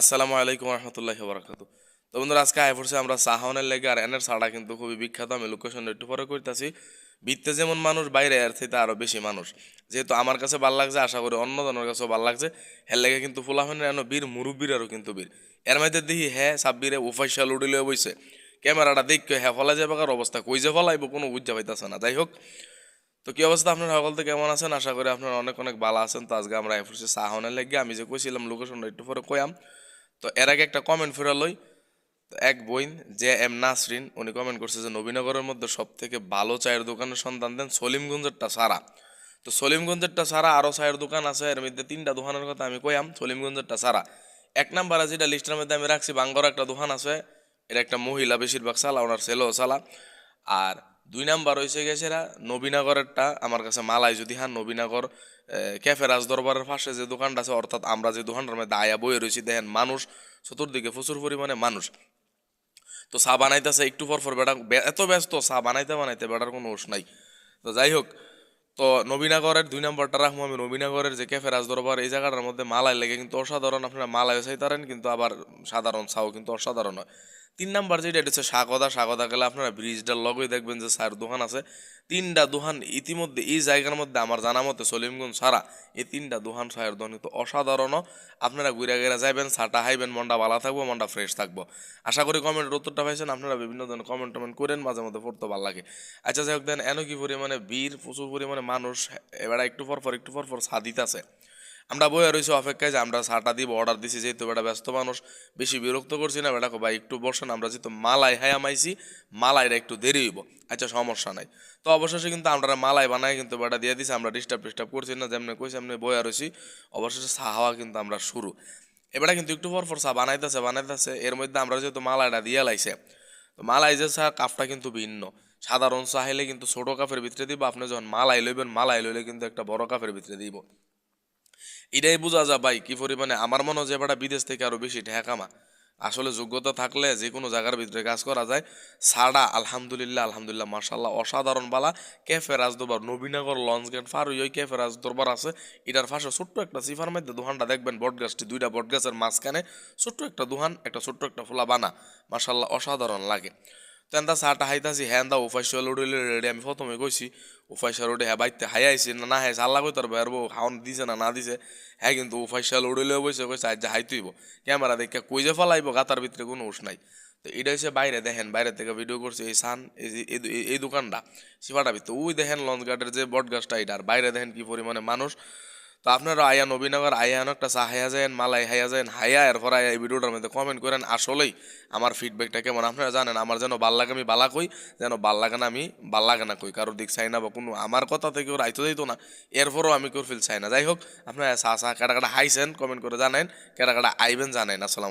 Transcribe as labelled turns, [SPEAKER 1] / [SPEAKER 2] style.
[SPEAKER 1] আসসালামু আলাইকুম রহমতুল্লাহ বরাকাতু তো বন্ধুরা, আজকে আয় পড়ছে আমরা সাহানের লেগে, আর এনের ছাড়া কিন্তু খুবই বিখ্যাত, আমি লোকেশন একটু পরে করতেছি বিত্তে যেমন মানুষ, বাইরে এর থেকে আরও বেশি মানুষ। যেহেতু আমার কাছে ভালো লাগছে, আশা করি অন্য জনের কাছেও ভালো লাগছে। হের লেগে কিন্তু ফুলাফানের এন বীর, মুরব্বীর আরও কিন্তু বীর। এর মধ্যে দেখি হ্যাঁ সাব্বিরে উফাইশাল উডিলে বইছে। ক্যামেরাটা দেখে হ্যাঁ ফলা যাবে অবস্থা, কই যে ফলাইব, কোনো বুঝতে পাইতেছে না। যাই হোক, তো কি অবস্থা আপনার সকল তো কেমন আছেন? আশা করি আপনারা অনেক অনেক ভালো আছেন। তো আজকে আমরা এফুসি সাহনের লেগে। আমি যে কইছিলাম লোকেশনটা একটু পরে কয়াম তো এর আগে একটা কমেন্ট ফেরালই তো এক বইন জে এম নাসরিন, উনি কমেন্ট করছে যে, নবীনগরের মধ্যে সব থেকে ভালো চায়ের দোকানের সন্ধান দেন সলিমগঞ্জেরটা সারা। তো সলিমগঞ্জেরটা সারা আরও চায়ের দোকান আছে, এর মধ্যে তিনটা দোকানের কথা আমি কয়াম সলিমগঞ্জেরটা সারা। এক নাম্বার আছে যেটা লিস্টের মধ্যে আমি রাখছি, বাঙ্গর একটা দোকান আছে এটা একটা মহিলা, বেশিরভাগ চালা, ওনার ছেলেও চালা। আর দুই নাম্বার হয়েছে গেছে এরা নবীনগরেরটা, আমার কাছে মালাই যদি হ্যাঁ নবীনগর ক্যাফে রাজ দরবারের পাশে যে দোকানটা আছে, অর্থাৎ আমরা যে দোকানটার মধ্যে আয়া বয়ে রয়েছি, দেখেন মানুষ, চতুর্দিকে প্রচুর পরিমাণে মানুষ। তো চা বানাইতেছে, একটু পর পর বেটা এত ব্যস্ত, চা বানাইতে বানাইতে বেটার কোনো ওষ নাই। তো যাই হোক, তো নবীনগরের দুই নম্বরটা রাখব আমি, নবীনগরের যে ক্যাফে রাজদরবার, এই জায়গাটার মধ্যে মালাই লেগে কিন্তু অসাধারণ, আপনারা মালাই চাইতারেন, কিন্তু আবার সাধারণ চাও কিন্তু অসাধারণ হয়। তিন নাম্বার যেটা, এটা হচ্ছে স্বাগতা স্বাগতা গেলে আপনারা ব্রিজটার লগই দেখবেন যে চার দোকান আছে। তিনটা দোকান ইতিমধ্যে, এই জায়গার মধ্যে আমার জানা মতে সলিমগঞ্জ ছাড়া এই তিনটা দোকান চায়ের দোকান কিন্তু অসাধারণ। আপনারা ঘুরে ঘুরে যাবেন সাটা হাইবেন, মনটা ভালো থাকব, মনটা ফ্রেশ থাকব। আশা করি কমেন্টের উত্তরটা পাইছেন, আপনারা বিভিন্ন ধরনের কমেন্ট টমেন্ট করেন, মাঝে মধ্যে পড়তে ভালো লাগে। আচ্ছা যাই হোক, দেন এন কি পরিমাণে বীর, প্রচুর পরিমাণে মানুষ, এবার একটু পর পর একটু পর পর সাদিত আছে আমরা বইয়া রয়েছি অপেক্ষায় যে আমরা চাটা দিব অর্ডার দিছি, যেহেতু বেটা ব্যস্ত মানুষ, বেশি বিরক্ত করছি না বেটা ভাই একটু বসেন, আমরা যেহেতু মালাই হায়া মাইছি মালাইটা একটু দেরি হইব। আচ্ছা সমস্যা নাই। তো অবশেষে কিন্তু আমরা মালাই বানাই কিন্তু বেটা দিয়ে দিছি, আমরা ডিস্টার্ব ডিস্টার্ব করছি না, যেমনি কইছি এমনি বয়ে রয়েছি অবশেষে চা হাওয়া কিন্তু আমরা শুরু। এবারে কিন্তু একটু পর পর চা বানাইতেছে বানাইতেছে, এর মধ্যে আমরা যেহেতু মালাইটা দিয়ে লাইছে, তো মালাই যে চা, কাপটা কিন্তু ভিন্ন। সাধারণ চা হলে কিন্তু ছোট কাপের ভিতরে দিব, আপনি যখন মালাই লইবেন, মালাই লইলে কিন্তু একটা বড় কাপের ভিতরে দিব। এটাই বোঝা যায় ভাই কি পরিমাণে আমার মনে হয় যে বিদেশ থেকে আরও বেশি ঢেকামা আসলে যোগ্যতা থাকলে যে কোনো জায়গার ভিতরে কাজ করা যায়। সাড়া আলহামদুলিল্লাহ আলহামদুলিল্লাহ মার্শাল্লাহ অসাধারণ বালা cafe Rajdarbar, Nabinagar launch gate fur ওই ক্যাফে রাজদরবার আছে। এটার পাশে ছোট্ট একটা সিফার মধ্যে দোকানটা দেখবেন বটগাছটি দুইটা বটগাছের মাঝখানে ছোট্ট একটা দোকান একটা ছোট্ট একটা ফোলা বানা। মার্শাল্লাহ অসাধারণ লাগে। তেন্দা চাটা হাইতাছি হ্যাঁ দা উফাইশাল উড়িলে রেডি আমি প্রথমে কইছি উফাইশাল উড়ে হ্যাঁ বাইতে হাইয়াইছি না না হ্যাঁ আল্লাহ কই তোর বেরবো হাউন দিছে না না দিছে হ্যাঁ কিন্তু উফাইশাল উড়িলে বসে কইছে আজ হাই তুইব। ক্যামেরা দেখে কই যে ফলাইব গাতার ভিতরে কোনো উস নাই। তো এটা হচ্ছে বাইরে দেখেন, বাইরে থেকে ভিডিও করছে এই সান, এই দোকানটা। সিফাটা ভিতরে ওই দেখেন লঞ্চ গার্ডের যে বট গাছটা এটা, আর বাইরে দেখেন কি পরিমাণে মানুষ। তো আপনারা আয়া নবীনগর, আয়া অনেকটা একটা চা হাইয়া যায় মালাই হাইয়া যায় হাইয়া এরপর আয়া এই ভিডিওটার মধ্যে কমেন্ট করেন, আসলেই আমার ফিডব্যাকটা কেমন? আপনারা জানেন, আমার যেন ভালো লাগে আমি বালা কই, যেন ভালো লাগে না আমি ভালো লাগে না কই, কারোর দিক চাই না বা কোনো, আমার কথা থেকে ওর আইতো যাইতো না, এরপরও আমি কেউ ফিল চাই না। যাই হোক, আপনারা চা চা কেটা কেটা হাইছেন কমেন্ট করে জানেন কেটা কেটা আইবেন জানেন আসসালাম